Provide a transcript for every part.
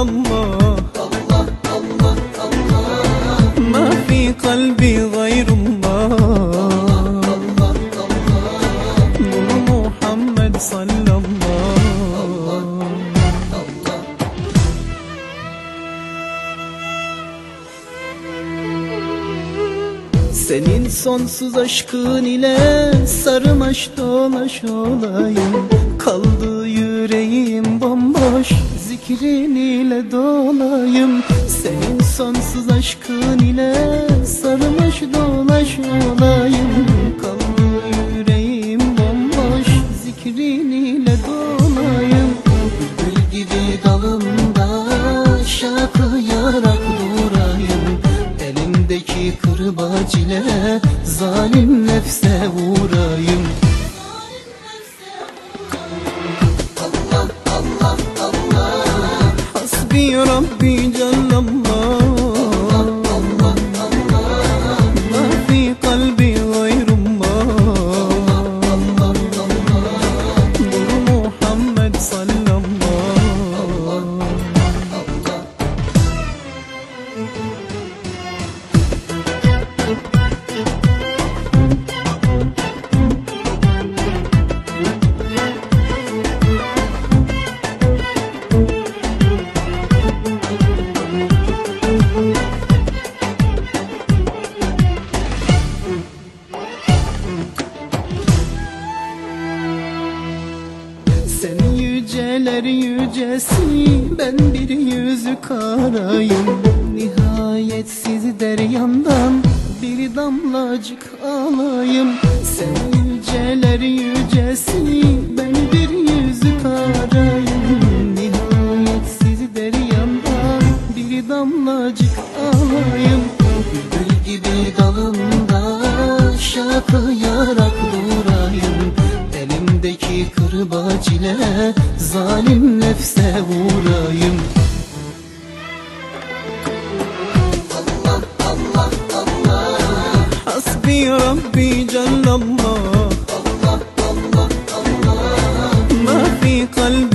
الله ما في قلبي غير الله نور محمد صلى الله Senin sonsuz aşkın ile sarmaş dolaş olayım Kaldı bomboş zikrin ile dolayım. Senin sonsuz aşkın ile sarmaş dolaş olayım. Kaldı yüreğim bomboş zikrin ile dolayım. Gül gibi dalımda şakıyarak durayım. Elimdeki kırbaç ile zalim nefse vurayım Hasbi Rabbi Cellallah yüceler yücesi ben bir yüzü karayım. Nihayetsiz deryandan bir damlacık alayım. Sen yüceler yücesi ben bir yüzü karayım Elimdeki kırbaç ile zalim nefse vurayım Hasbi Rabbi Cellallah Ma fi kalbi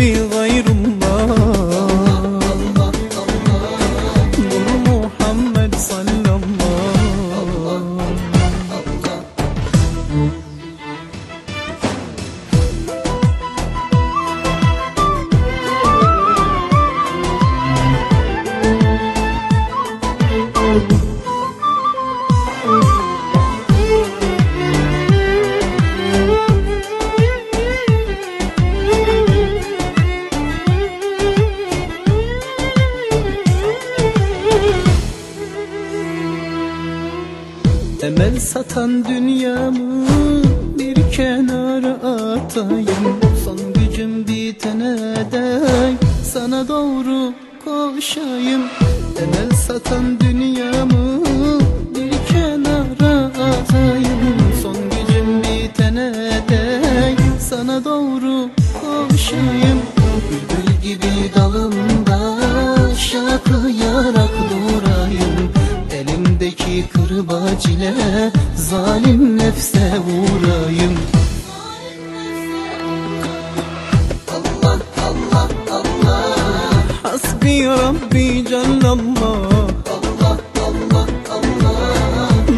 Emel satan dünyamı bir kenara atayım. Son gücüm bitene dek sana doğru koşayım. Emel satan dünyamı kırbaç ile zalim nefse vurayım Hasbi Rabbi Cellallah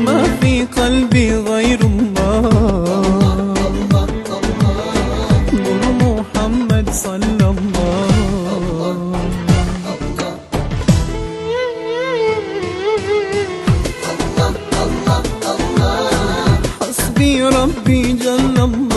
Ma fi kalbi gayrullah Rabbi Cellallah